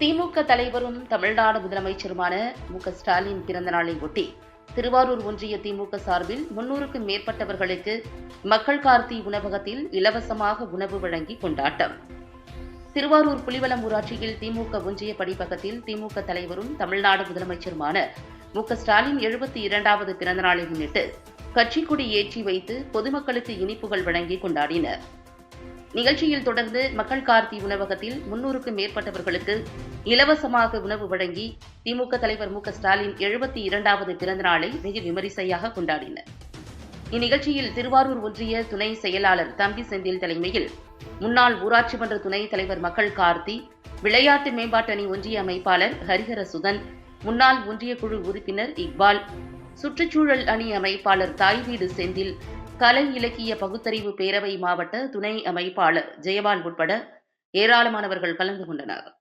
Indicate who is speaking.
Speaker 1: திமுக தலைவரும் தமிழ்நாடு முதலமைச்சருமான மு க ஸ்டாலின் பிறந்த நாளை ஒட்டி திருவாரூர் ஒன்றிய திமுக சார்பில் முன்னூறுக்கும் மேற்பட்டவர்களுக்கு மக்கள் கார்த்தி உணவகத்தில் இலவசமாக உணவு வழங்கி கொண்டாட்டம். திருவாரூர் புலிவலம் ஊராட்சியில் திமுக ஒன்றிய படிப்பகத்தில் திமுக தலைவரும் தமிழ்நாடு முதலமைச்சருமான மு க ஸ்டாலின் எழுபத்தி இரண்டாவது பிறந்தநாளை முன்னிட்டு கட்சிக்குடி ஏற்றி வைத்து பொதுமக்களுக்கு இனிப்புகள் வழங்கி கொண்டாடினர். நிகழ்ச்சியில் தொடர்ந்து மக்கள் கார்த்தி உணவகத்தில் முன்னூறுக்கும் மேற்பட்டவர்களுக்கு இலவசமாக உணவு வழங்கி திமுக தலைவர் மு ஸ்டாலின் எழுபத்தி இரண்டாவது பிறந்தநாளை வெகு விமரிசையாக கொண்டாடினர். இந்நிகழ்ச்சியில் திருவாரூர் ஒன்றிய துணை செயலாளர் தம்பி செந்தில் தலைமையில் முன்னாள் ஊராட்சி மன்ற துணைத் தலைவர் மக்கள் கார்த்தி விளையாட்டு மேம்பாட்டு அணி ஒன்றிய அமைப்பாளர் ஹரிஹர சுதன் முன்னாள் ஒன்றிய குழு உறுப்பினர் இக்பால் சுற்றுச்சூழல் அணி அமைப்பாளர் தாய்வீடு செந்தில் கலை இலக்கிய பகுத்தறிவு பேரவை மாவட்ட துணை அமைப்பாளர் ஜெயபால் உட்பட ஏராளமானவர்கள் கலந்து கொண்டனர்.